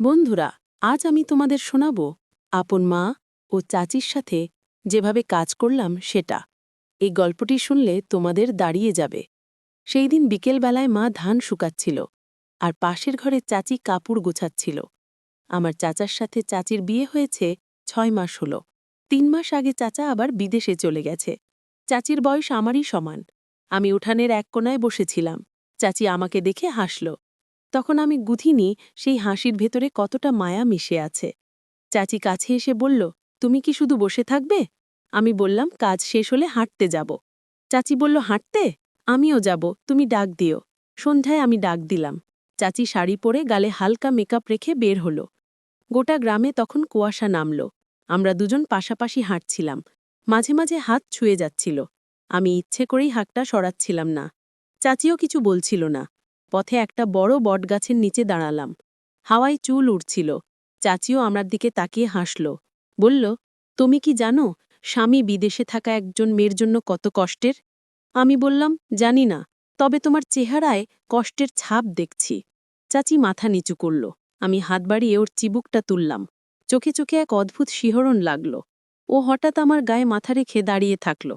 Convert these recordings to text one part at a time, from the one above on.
বন্ধুরা, আজ আমি তোমাদের শোনাব আপন মা ও চাচির সাথে যেভাবে কাজ করলাম সেটা। এই গল্পটি শুনলে তোমাদের দাঁড়িয়ে যাবে। সেই দিন বিকেলবেলায় মা ধান শুকাচ্ছিল আর পাশের ঘরে চাচি কাপড় গোছাচ্ছিল। আমার চাচার সাথে চাচির বিয়ে হয়েছে ছয় মাস হল। তিন মাস আগে চাচা আবার বিদেশে চলে গেছে। চাচির বয়স আমারই সমান। আমি উঠানের এক কোনায় বসেছিলাম। চাচি আমাকে দেখে হাসল। তখন আমি গুথিনি সেই হাসির ভেতরে কতটা মায়া মিশে আছে। চাচি কাছে এসে বলল, তুমি কি শুধু বসে থাকবে? আমি বললাম, কাজ শেষ হলে হাঁটতে যাব। চাচি বলল, হাঁটতে? আমিও যাব, তুমি ডাক দিও। সন্ধ্যায় আমি ডাক দিলাম। চাচি শাড়ি পরে গালে হালকা মেকআপ রেখে বের হল। গোটা গ্রামে তখন কুয়াশা নামল। আমরা দুজন পাশাপাশি হাঁটছিলাম। মাঝে মাঝে হাত ছুঁয়ে যাচ্ছিল। আমি ইচ্ছে করেই হাঁকটা সরাচ্ছিলাম না। চাচিও কিছু বলছিল না। পথে একটা বড় বটগাছের নিচে দাঁড়ালাম। হাওয়ায় চুল উড়ছিল। চাচিও আমার দিকে তাকিয়ে হাসল। বলল, তুমি কি জানো, স্বামী বিদেশে থাকা একজন মেয়ের জন্য কত কষ্টের? আমি বললাম, জানি না, তবে তোমার চেহারায় কষ্টের ছাপ দেখছি। চাচি মাথা নিচু করল। আমি হাত বাড়িয়ে ওর চিবুকটা তুললাম। চোখে চোখে এক অদ্ভুত শিহরণ লাগল। ও হঠাৎ আমার গায়ে মাথা রেখে দাঁড়িয়ে থাকল।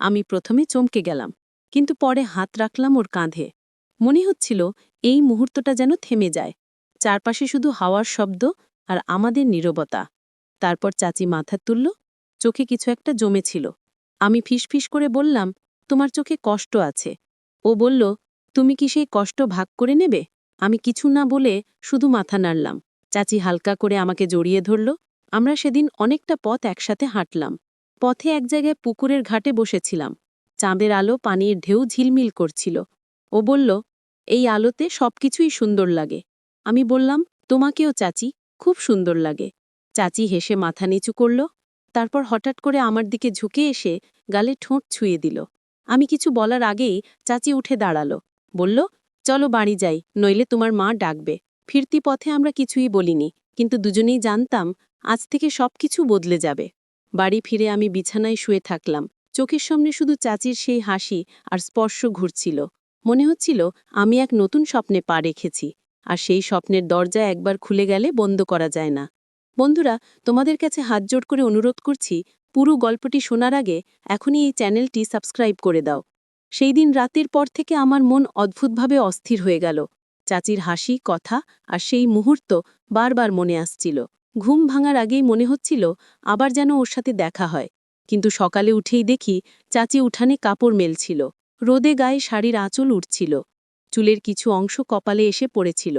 আমি প্রথমে চমকে গেলাম, কিন্তু পরে হাত রাখলাম ওর কাঁধে। মনে হচ্ছিল এই মুহূর্তটা যেন থেমে যায়। চারপাশে শুধু হাওয়ার শব্দ আর আমাদের নীরবতা। তারপর চাচি মাথা তুলল, চোখে কিছু একটা জমেছিল। আমি ফিসফিস করে বললাম, তোমার চোখে কষ্ট আছে। ও বলল, তুমি কি সেই কষ্ট ভাগ করে নেবে? আমি কিছু না বলে শুধু মাথা নাড়লাম। চাচি হালকা করে আমাকে জড়িয়ে ধরল। আমরা সেদিন অনেকটা পথ একসাথে হাঁটলাম। পথে এক জায়গায় পুকুরের ঘাটে বসেছিলাম। চাঁদের আলো পানির ঢেউ ঝিলমিল করছিল। ও বলল এই আলোতে সবকিছুই সুন্দর লাগে। আমি বললাম, তোমাকেও চাচি, খুব সুন্দর লাগে। চাচি হেসে মাথা নিচু করল, তারপর হঠাৎ করে আমার দিকে ঝুঁকে এসে গালে ঠোঁট ছুঁয়ে দিল। আমি কিছু বলার আগেই চাচি উঠে দাঁড়াল, বলল, চলো বাড়ি যাই, নইলে তোমার মা ডাকবে। ফিরতি পথে আমরা কিছুই বলিনি, কিন্তু দুজনেই জানতাম আজ থেকে সবকিছু বদলে যাবে। বাড়ি ফিরে আমি বিছানায় শুয়ে থাকলাম। চোখের সামনে শুধু চাচির সেই হাসি আর স্পর্শ ঘুরছিল। মনে হচ্ছিল, আমি এক নতুন স্বপ্নে পা রেখেছি, আর সেই স্বপ্নের দরজা একবার খুলে গেলে বন্ধ করা যায় না। বন্ধুরা, তোমাদের কাছে হাত জোড় করে অনুরোধ করছি, পুরো গল্পটি শোনার আগে এখনই এই চ্যানেলটি সাবস্ক্রাইব করে দাও। সেই দিন রাতের পর থেকে আমার মন অদ্ভুতভাবে অস্থির হয়ে গেল। চাচির হাসি, কথা আর সেই মুহূর্ত বারবার মনে আসছিল। ঘুম ভাঙার আগেই মনে হচ্ছিল, আবার যেন ওর সাথে দেখা হয়। কিন্তু সকালে উঠেই দেখি, চাচি উঠানে কাপড় মেলছিল। রোদে গায়ে শাড়ির আঁচল উঠছিল চুলের কিছু অংশ কপালে এসে পড়েছিল।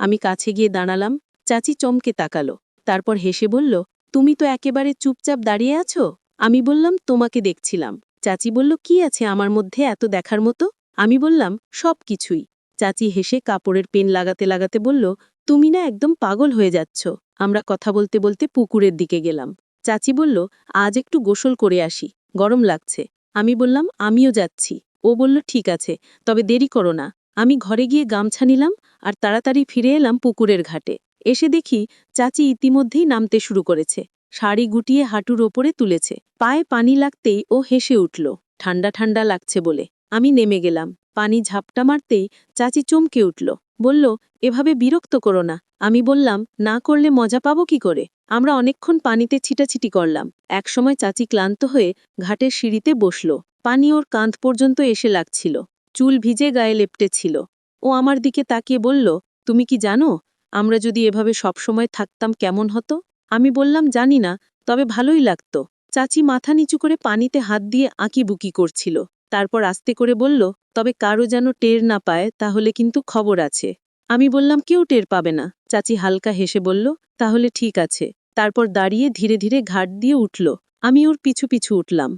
আমি কাছে গিয়ে দাঁড়ালাম, চাচি চমকে তাকালো, তারপর হেসে বলল, তুমি তো একেবারে চুপচাপ দাঁড়িয়ে আছো? আমি বললাম, তোমাকে দেখছিলাম। চাচি বলল, কি আছে আমার মধ্যে এত দেখার মতো? আমি বললাম, সব কিছুই। চাচি হেসে কাপড়ের পেন লাগাতে লাগাতে বলল, তুমি না একদম পাগল হয়ে যাচ্ছ। আমরা কথা বলতে বলতে পুকুরের দিকে গেলাম। চাচি বলল, আজ একটু গোসল করে আসি, গরম লাগছে। আমি বললাম, আমিও যাচ্ছি। ও বলল, ঠিক আছে, তবে দেরি করো না। আমি ঘরে গিয়ে গামছা নিলাম আর তাড়াতাড়ি ফিরে এলাম পুকুরের ঘাটে। এসে দেখি চাচি ইতিমধ্যেই নামতে শুরু করেছে। শাড়ি গুটিয়ে হাঁটুর ওপরে তুলেছে। পায়ে পানি লাগতেই ও হেসে উঠল, ঠান্ডা ঠান্ডা লাগছে বলে। আমি নেমে গেলাম। পানি ঝাপটা মারতেই চাচি চমকে উঠল। বলল, এভাবে বিরক্ত করো না। আমি বললাম, না করলে মজা পাবো কি করে? আমরা অনেকক্ষণ পানিতে ছিটাছিটি করলাম। একসময় চাচি ক্লান্ত হয়ে ঘাটের সিঁড়িতে বসল। পানি ওর কাঁধ পর্যন্ত এসে লাগছিল। চুল ভিজে গায়ে লেপটে ছিল। ও আমার দিকে তাকিয়ে বলল, তুমি কি জানো, আমরা যদি এভাবে সবসময় থাকতাম কেমন হতো? আমি বললাম, জানি না, তবে ভালোই লাগত। চাচি মাথা নিচু করে পানিতে হাত দিয়ে আঁকিবুকি করছিল। তারপর আস্তে করে বলল, তবে কারও যেন টের না পায়, তাহলে কিন্তু খবর আছে। আমি বললাম, কেউ টের পাবে না। চাচি হালকা হেসে বলল, তাহলে ঠিক আছে। তারপর দাঁড়িয়ে ধীরে ধীরে ঘাট দিয়ে উঠল। আমি ওর পিছু পিছু উঠলাম।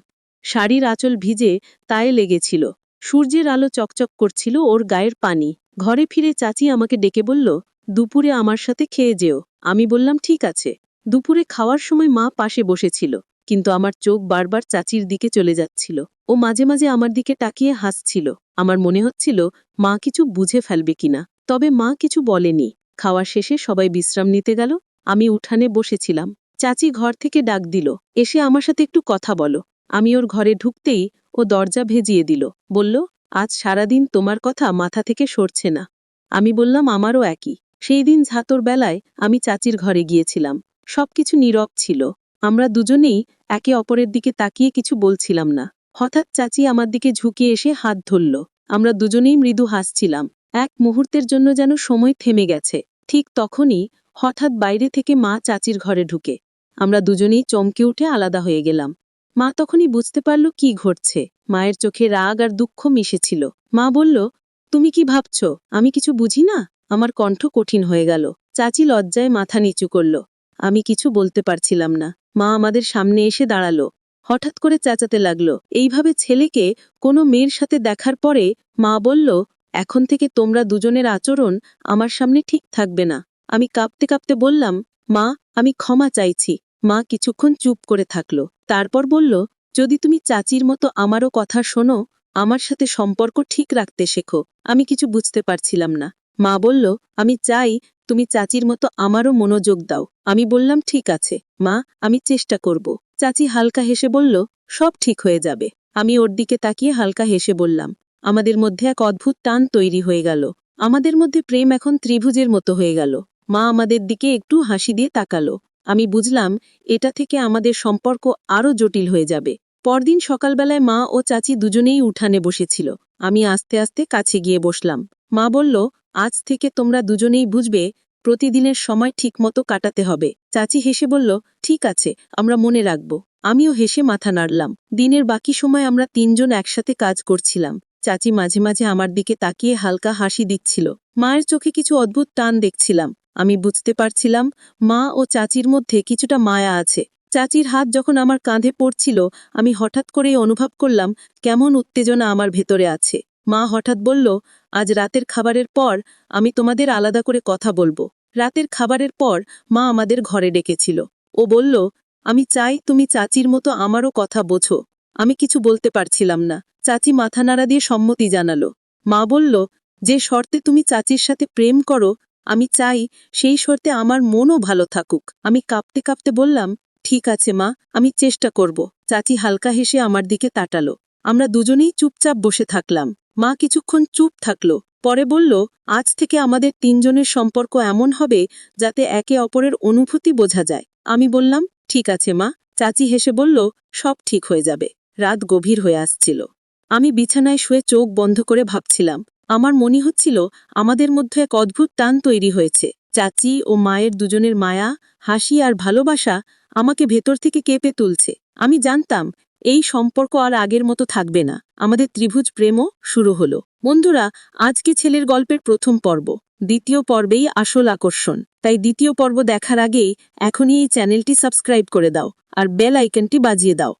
শাড়ির আঁচল ভিজে তায়ে লেগেছিল। সূর্যের আলো চকচক করছিল ওর গায়ের পানি। ঘরে ফিরে চাচি আমাকে ডেকে বলল, দুপুরে আমার সাথে খেয়ে যেও। আমি বললাম, ঠিক আছে। দুপুরে খাওয়ার সময় মা পাশে বসেছিল। কিন্তু আমার চোখ বারবার চাচির দিকে চলে যাচ্ছিল ও মাঝে মাঝে আমার দিকে তাকিয়ে হাসছিল। আমার মনে হচ্ছিল, মা কিছু বুঝে ফেলবে কিনা। তবে মা কিছু বলেনি। খাওয়া শেষে সবাই বিশ্রাম নিতে গেল। আমি উঠানে বসেছিলাম। চাচি ঘর থেকে ডাক দিল। এসে আমার সাথে একটু কথা বলো। আমি ওর ঘরে ঢুকতেই ও দরজা ভেজিয়ে দিল। বলল, আজ সারাদিন তোমার কথা মাথা থেকে সরছে না। আমি বললাম, আমারও একই। সেই দিন ঝাতর বেলায় আমি চাচির ঘরে গিয়েছিলাম। সবকিছু নীরব ছিল। আমরা দুজনেই একে অপরের দিকে তাকিয়ে কিছু বলছিলাম না। হঠাৎ চাচি আমার দিকে ঝুঁকে এসে হাত ধরল। আমরা দুজনেই মৃদু হাসছিলাম। এক মুহূর্তের জন্য যেন সময় থেমে গেছে। ঠিক তখনই হঠাৎ বাইরে থেকে মা চাচির ঘরে ঢুকে। আমরা দুজনেই চমকে উঠে আলাদা হয়ে গেলাম। মা তখনই বুঝতে পারল কি ঘটছে। মায়ের চোখে রাগ আর দুঃখ মিশেছিল। মা বলল, তুমি কি ভাবছ? আমি কিছু বুঝি না? আমার কণ্ঠ কঠিন হয়ে গেল। চাচি লজ্জায় মাথা নিচু করল। আমি কিছু বলতে পারছিলাম না। মা আমাদের সামনে এসে দাঁড়াল। হঠাৎ করে চেঁচাতে লাগল। এইভাবে ছেলেকে কোনো মেয়ের সাথে দেখার পরে মা বলল, এখন থেকে তোমরা দুজনের আচরণ আমার সামনে ঠিক থাকবে না। আমি কাঁপতে কাঁপতে বললাম, মা, আমি ক্ষমা চাইছি। মা কিছুক্ষণ চুপ করে থাকল। তারপর বলল, যদি তুমি চাচির মতো আমারও কথা শোনো, আমার সাথে সম্পর্ক ঠিক রাখতে শেখো। আমি কিছু বুঝতে পারছিলাম না। মা বলল, আমি চাই তুমি চাচির মতো আমারও মনোযোগ দাও। আমি বললাম, ঠিক আছে, মা, আমি চেষ্টা করব। চাচি হালকা হেসে বলল, সব ঠিক হয়ে যাবে। আমি ওর দিকে তাকিয়ে হালকা হেসে বললাম, আমাদের মধ্যে এক অদ্ভুত টান তৈরি হয়ে গেল। আমাদের মধ্যে প্রেম এখন ত্রিভুজের মতো হয়ে গেল। মা আমাদের দিকে একটু হাসি দিয়ে তাকালো। আমি বুঝলাম, এটা থেকে আমাদের সম্পর্ক আরও জটিল হয়ে যাবে। পরদিন সকালবেলায় মা ও চাচি দুজনেই উঠানে বসেছিল। আমি আস্তে আস্তে কাছে গিয়ে বসলাম। মা বলল, আজ থেকে তোমরা দুজনেই বুঝবে, প্রতিদিনের সময় ঠিকমতো কাটাতে হবে। চাচি হেসে বলল, ঠিক আছে, আমরা মনে রাখব। আমিও হেসে মাথা নাড়লাম। দিনের বাকি সময় আমরা তিনজন একসাথে কাজ করছিলাম। চাচি মাঝে মাঝে আমার দিকে তাকিয়ে হালকা হাসি দিচ্ছিল। মায়ের চোখে কিছু অদ্ভুত টান দেখছিলাম। আমি বুঝতে পারছিলাম, মা ও চাচির মধ্যে কিছুটা মায়া আছে। চাচির হাত যখন আমার কাঁধে পড়ছিল, আমি হঠাৎ করেই অনুভব করলাম কেমন উত্তেজনা আমার ভেতরে আছে। মা হঠাৎ বলল, আজ রাতের খাবারের পর আমি তোমাদের আলাদা করে কথা বলব। রাতের খাবারের পর মা আমাদের ঘরে ডেকেছিল। ও বলল, আমি চাই তুমি চাচির মতো আমারও কথা বোঝো। আমি কিছু বলতে পারছিলাম না। চাচি মাথা নাড়া দিয়ে সম্মতি জানালো। মা বলল, যে শর্তে তুমি চাচির সাথে প্রেম করো, আমি চাই সেই শর্তে আমার মনও ভালো থাকুক। আমি কাঁপতে কাঁপতে বললাম ঠিক আছে, মা, আমি চেষ্টা করব। চাচি হালকা হেসে আমার দিকে তাটালো আমরা দুজনেই চুপচাপ বসে থাকলাম। মা কিছুক্ষণ চুপ থাকল, পরে বলল, আজ থেকে আমাদের তিনজনের সম্পর্ক এমন হবে যাতে একে অপরের অনুভূতি বোঝা যায়। আমি বললাম, ঠিক আছে, মা। চাচি হেসে বলল, সব ঠিক হয়ে যাবে। রাত গভীর হয়ে আসছিল। আমি বিছানায় শুয়ে চোখ বন্ধ করে ভাবছিলাম। আমার মনে হচ্ছিল আমাদের মধ্যে এক অদ্ভুত টান তৈরি হয়েছে। চাচি ও মায়ের দুজনের মায়া, হাসি আর ভালোবাসা আমাকে ভেতর থেকে কেঁপে তুলছে। আমি জানতাম, এই সম্পর্ক আর আগের মতো থাকবে না। আমাদের ত্রিভুজ প্রেমও শুরু হলো। বন্ধুরা, আজকে ছেলের গল্পের প্রথম পর্ব। দ্বিতীয় পর্বেই আসল আকর্ষণ। তাই দ্বিতীয় পর্ব দেখার আগেই এখনই এই চ্যানেলটি সাবস্ক্রাইব করে দাও আর বেল আইকনটি বাজিয়ে দাও।